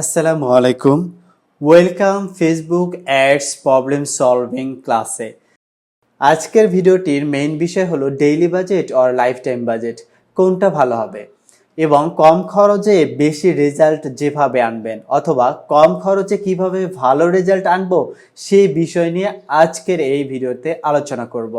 আসসালামু আলাইকুম। Welcome Facebook ads problem solving ক্লাসে আজকের ভিডিওটির মেইন বিষয় হলো daily budget or lifetime budget কোনটা ভালো হবে? এবং কম খরচে বেশি রেজাল্ট যেভাবে আনবেন, অথবা কম খরচে কীভাবে ভালো রেজাল্ট আনব, সেই বিষয় নিয়ে আজকের এই ভিডিওতে আলোচনা করব।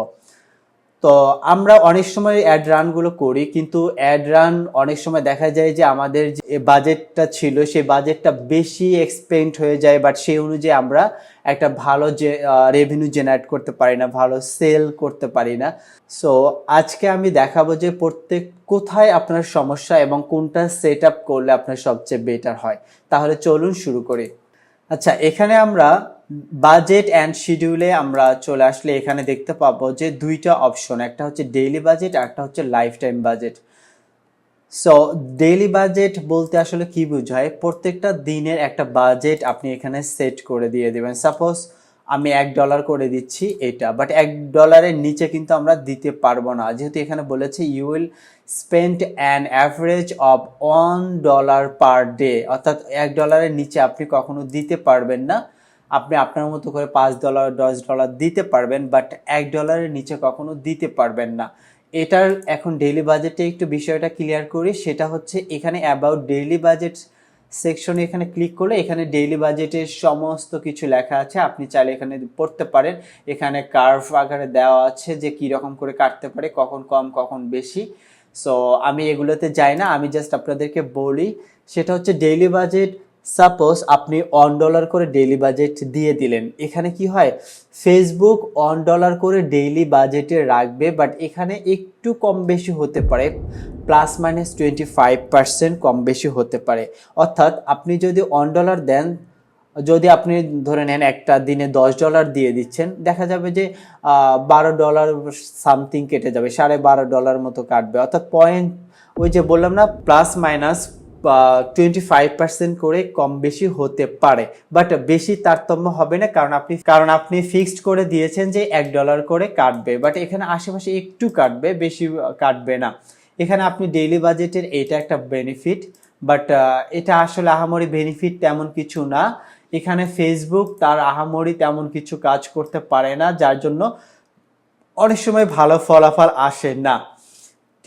তো আমরা অনেক সময় অ্যাড রানগুলো করি, কিন্তু অ্যাড রান অনেক সময় দেখা যায় যে আমাদের যে বাজেটটা ছিল, সেই বাজেটটা বেশি এক্সপেন্ড হয়ে যায় বাট সেই অনুযায়ী আমরা একটা ভালো যে রেভিনিউ জেনারেট করতে পারি না, ভালো সেল করতে পারি না। সো আজকে আমি দেখাবো যে প্রত্যেক, কোথায় আপনার সমস্যা এবং কোনটা সেট আপ করলে আপনার সবচেয়ে বেটার হয়। তাহলে চলুন শুরু করি। আচ্ছা এখানে আমরা বাজেট অ্যান্ড শিডিউলে আমরা চলে আসলে এখানে দেখতে পাবো যে দুইটা অপশন একটা হচ্ছে ডেইলি বাজেট আর একটা হচ্ছে lifetime budget so daily budget বলতে আসলে কি বোঝায়? প্রত্যেকটা দিনের একটা বাজেট আপনি এখানে সেট করে দিয়ে দেবেন। সাপোজ আমি এক ডলার করে দিচ্ছি এটা বাট এক ডলারের নিচে কিন্তু আমরা দিতে পারব না। যেহেতু এখানে বলেছে you will spend an average of one dollar per day অর্থাৎ এক ডলারের নিচে আপনি কখনো দিতে পারবেন না। আপনি আপনার মতো করে পাঁচ ডলার দশ ডলার দিতে পারবেন বাট এক ডলারের নিচে কখনো দিতে পারবেন না। এটার এখন ডেইলি বাজেটে একটু বিষয়টা ক্লিয়ার করি, সেটা হচ্ছে এখানে অ্যাবাউট ডেইলি বাজেট সেকশনে এখানে ক্লিক করলে এখানে ডেইলি বাজেটের সমস্ত কিছু লেখা আছে। আপনি চাইলে এখানে পড়তে পারেন। এখানে কার্ভ আকারে দেওয়া আছে যে কী রকম করে কাটতে পারে, কখন কম, কখন বেশি। সো আমি এগুলোতে যাই না, আমি জাস্ট আপনাদেরকে বলি, সেটা হচ্ছে ডেইলি বাজেট সাপোজ আপনি অন ডলার করে ডেইলি বাজেট দিয়ে দিলেন। এখানে কি হয়? ফেসবুক অন ডলার করে ডেইলি বাজেটে রাখবে বাট এখানে একটু কম বেশি হতে পারে। Plus minus twenty five percent কম বেশি হতে পারে। অর্থাৎ আপনি যদি অন ডলার দেন, যদি আপনি ধরে নেন একটা দিনে দশ ডলার দিয়ে দিচ্ছেন, দেখা যাবে যে বারো ডলার সামথিং কেটে যাবে, সাড়ে বারো ডলার মতো কাটবে। অর্থাৎ পয়েন্ট ওই যে বললাম না plus minus twenty five percent করে কম বেশি হতে পারে। বাট বেশি তারতম্য হবে না, কারণ আপনি কারণ আপনি ফিক্সড করে দিয়েছেন যে এক ডলার করে কাটবে। বাট এখানে আশেপাশে একটু কাটবে, বেশি কাটবে না। এখানে আপনি ডেইলি বাজেটের এটা একটা বেনিফিট বাট এটা আসলে আহামরি বেনিফিট তেমন কিছু না। এখানে ফেসবুক তার আহামরি তেমন কিছু কাজ করতে পারে না, যার জন্য অনেক সময় ভালো ফলাফল আসে না।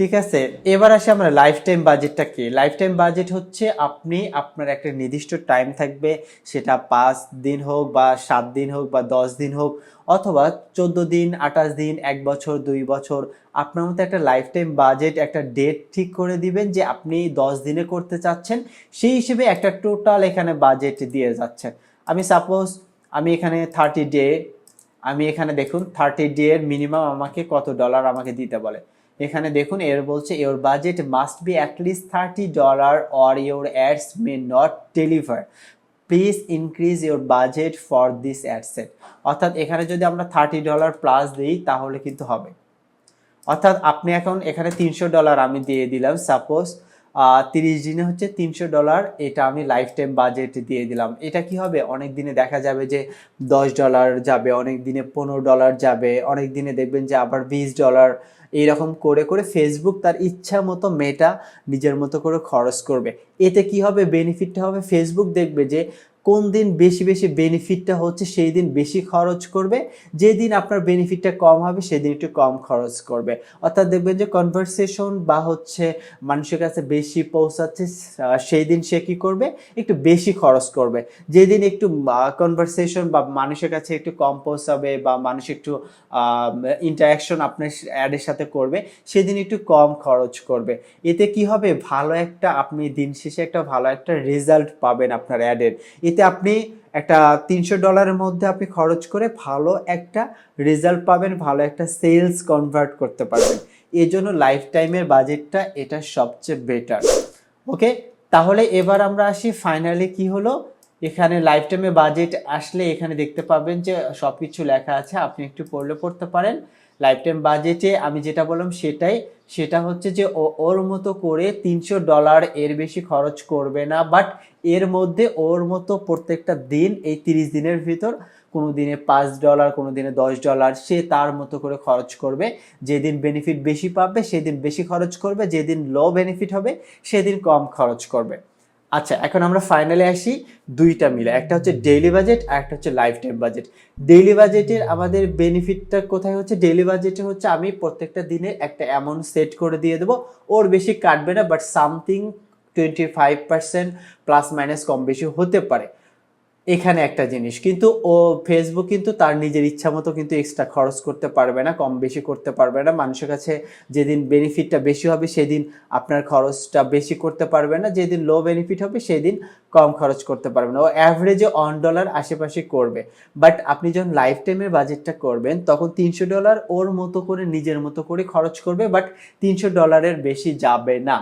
ঠিক আছে? এবার আসে আমরা লাইফ টাইম বাজেটটা কি? লাইফ টাইম বাজেট হচ্ছে আপনি আপনার একটা নির্দিষ্ট টাইম থাকবে, সেটা পাঁচ দিন হোক বা সাত দিন হোক বা দশ দিন হোক, অথবা চোদ্দ দিন, আঠাশ দিন, এক বছর, দুই বছর, আপনার মতো একটা লাইফ টাইম বাজেট একটা ডেট ঠিক করে দিবেন যে আপনি দশ দিনে করতে চাচ্ছেন, সেই হিসেবে একটা টোটাল এখানে বাজেট দিয়ে যাচ্ছেন আমি সাপোজ আমি এখানে থার্টি ডে আমি এখানে দেখুন থার্টি ডে এর মিনিমাম আমাকে কত ডলার আমাকে দিতে বলে। এখানে দেখুন, এর বলছে your budget must be at least thirty dollar or your ads may not deliver please increase your budget for this ad set অর্থাৎ এখানে যদি আমরা থার্টি ডলার প্লাস দিই, তাহলে কিন্তু হবে। অর্থাৎ আপনি এখন এখানে তিনশো ডলার আমি দিয়ে দিলাম সাপোজ তিরিশ দিনে হচ্ছে তিনশো ডলার। এটা আমি লাইফ টাইম বাজেট দিয়ে দিলাম। এটা কি হবে? অনেক দিনে দেখা যাবে যে দশ ডলার যাবে, অনেক দিনে পনেরো ডলার যাবে, অনেক দিনে দেখবেন যে আবার বিশ ডলার। এইরকম করে করে ফেসবুক তার ইচ্ছা মতো মেটা নিজের মতো করে খরচ করবে। এতে কি হবে? বেনিফিটটা হবে? ফেসবুক দেখবে যে কোন দিন বেশি বেশি বেনিফিটটা হচ্ছে, সেই দিন বেশি খরচ করবে। যেদিন আপনার বেনিফিটটা কম হবে, সেদিন একটু কম খরচ করবে। অর্থাৎ দেখবেন যে কনভারসেশন বা হচ্ছে মানুষের কাছে বেশি পৌঁছাচ্ছে সেই দিন সে কী করবে? একটু বেশি খরচ করবে। যেদিন একটু কনভারসেশন বা মানুষের কাছে একটু কম পৌঁছাবে বা মানুষ একটু ইন্টারাকশন আপনার অ্যাডের সাথে করবে, সেদিন একটু কম খরচ করবে। এতে কি হবে? ভালো একটা, আপনি দিন শেষে একটা ভালো একটা রেজাল্ট পাবেন আপনার অ্যাডের এতে আপনি একটা তিনশো ডলারের মধ্যে আপনি খরচ করে ভালো একটা রেজাল্ট পাবেন, ভালো একটা সেলস কনভার্ট করতে পারবেন। এই জন্য লাইফ টাইমের বাজেটটা এটা সবচেয়ে বেটার ওকে তাহলে এবার আমরা আসি ফাইনালি কি হলো? এখানে লাইফ টাইমে বাজেট আসলে এখানে দেখতে পাবেন যে সব কিছু লেখা আছে, আপনি একটু পড়লে পড়তে পারেন। লাইফ টাইম বাজেটে আমি যেটা বললাম সেটাই, সেটা হচ্ছে যে ওর মতো করে তিনশো ডলার এর বেশি খরচ করবে না বাট এর মধ্যে ওর মতো প্রত্যেকটা দিন এই তিরিশ দিনের ভিতর কোনো দিনে পাঁচ ডলার কোনো দিনে দশ ডলার সে তার মতো করে খরচ করবে। যেদিন বেনিফিট বেশি পাবে, সেদিন বেশি খরচ করবে, যেদিন লো বেনিফিট হবে, সেদিন কম খরচ করবে। আচ্ছা এখন আমরা ফাইনালে আসি দুইটা মিলে। একটা হচ্ছে ডেইলি বাজেট আর একটা হচ্ছে লাইফ টাইম বাজেট ডেইলি বাজেটের আমাদের বেনিফিটটা কোথায় হচ্ছে? ডেইলি বাজেটে হচ্ছে আমি প্রত্যেকটা দিনে একটা অ্যামাউন্ট সেট করে দিয়ে দেবো। ওর বেশি কাটবে না but something twenty five percent plus minus কম বেশি হতে পারে। এখানে একটা জিনিস। কিন্তু ও ফেসবুক কিন্তু তার নিজের ইচ্ছা মতো কিন্তু এক্সট্রা খরচ করতে পারবে না, কম বেশি করতে পারবে না। মানুষের কাছে যেদিন বেনিফিটটা বেশি হবে, সেদিন আপনার খরচটা বেশি করতে পারবে না। যেদিন লো বেনিফিট হবে, সেদিন কম খরচ করতে পারবে না। ও অ্যাভারেজে অন ডলার আশেপাশে করবে। বাট আপনি যখন লাইফ টাইমের বাজেটটা করবেন, তখন তিনশো ডলার ওর মতো করে, নিজের মতো করে খরচ করবে। বাট তিনশো ডলারের বেশি যাবে না।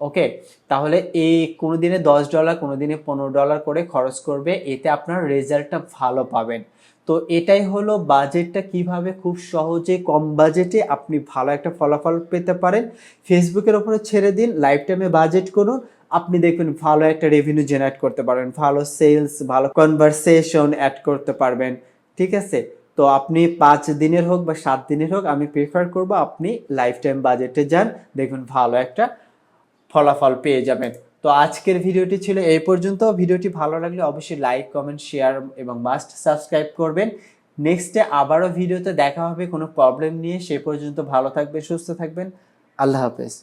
ওকে তাহলে এই কোনো দিনে দশ ডলার কোনো দিনে পনেরো ডলার করে খরচ করবে, এতে আপনার রেজাল্টটা ভালো পাবেন। তো এটাই হলো বাজেটটা কীভাবে খুব সহজে কম বাজেটে আপনি ভালো একটা ফলাফল পেতে পারেন। ফেসবুকের ওপরে ছেড়ে দিন লাইফ টাইমে বাজেট করুন, আপনি দেখবেন ভালো একটা রেভিনিউ জেনারেট করতে পারবেন ভালো সেলস ভালো কনভারসেশন অ্যাড করতে পারবেন। ঠিক আছে? তো আপনি পাঁচ দিনের হোক বা সাত দিনের হোক, আমি প্রিফার করব আপনি লাইফ টাইম বাজেটে যান, দেখবেন ভালো একটা ফলাফল পেয়ে যাবেন। তো আজকের ভিডিওটি ছিল এই পর্যন্ত। ভিডিওটি ভালো লাগলে অবশ্যই লাইক কমেন্ট শেয়ার এবং মাস্ট সাবস্ক্রাইব করবেন। নেক্সটে আবারও ভিডিওতে দেখা হবে, কোনো প্রবলেম নিয়ে। সে পর্যন্ত ভালো থাকবেন, সুস্থ থাকবেন। আল্লাহ হাফেজ।